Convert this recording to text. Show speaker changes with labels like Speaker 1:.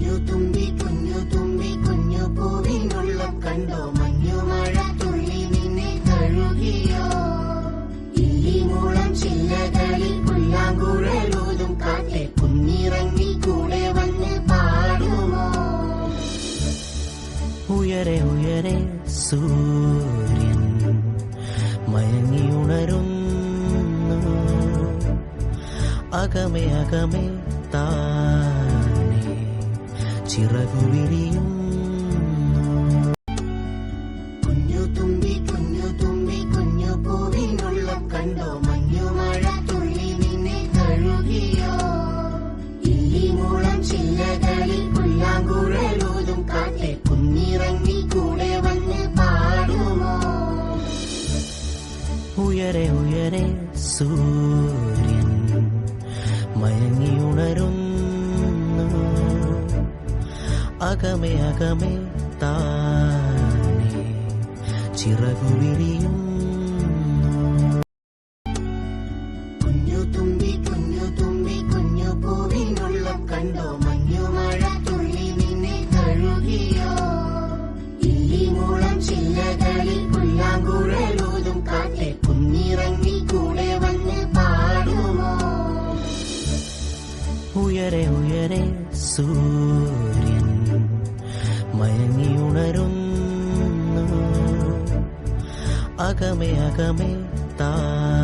Speaker 1: കുഞ്ഞു തുമ്പി കുഞ്ഞു തുമ്പി കുഞ്ഞു പൂവിനുള്ള കണ്ടോ? മഞ്ഞുമഴ തുള്ളി നിന്നെ കഴുകിയോ? ഇല്ലിമൂളം ചില്ലകളിൽ പുല്ലാങ്കുഴലൂതും കാറ്റെ കുഞ്ഞിറങ്ങി കൂടെ വന്ന് പാടുമോ?
Speaker 2: ഉയരെ ഉയരെ സൂര്യൻ മയങ്ങിയുണരുന്നു അകമേ അകമേ താനേ ചിറകു വിരിയുന്നു
Speaker 1: കുഞ്ഞു തുമ്പി കുഞ്ഞു തുമ്പി കുഞ്ഞു പൂവിനുള്ള കണ്ടോ മഞ്ഞുമഴ തുള്ളി നിന്നെ കഴുകിയോ ഇല്ലിമൂളം ചില്ലകളിൽ പുല്ലാങ്കുഴലൂതും കാറ്റെ കുഞ്ഞിറങ്ങി കൂടെ വന്ന് പാടുമോ
Speaker 2: ഉയരെ ഉയരെ സൂര്യൻ അകമേ അകമേ താനേ. ചിറകു വിരിയും.
Speaker 1: കുഞ്ഞു തുമ്പി കുഞ്ഞു തുമ്പി കുഞ്ഞു കണ്ടോ? മഞ്ഞുമഴ തുള്ളി നിന്നെ കൂടെ വന്ന് പാടുമോ?
Speaker 2: ഉയരെ ഉയരെ സൂര്യൻ മയങ്ങിയുണരുന്നു. അകമേ അകമേ താനേ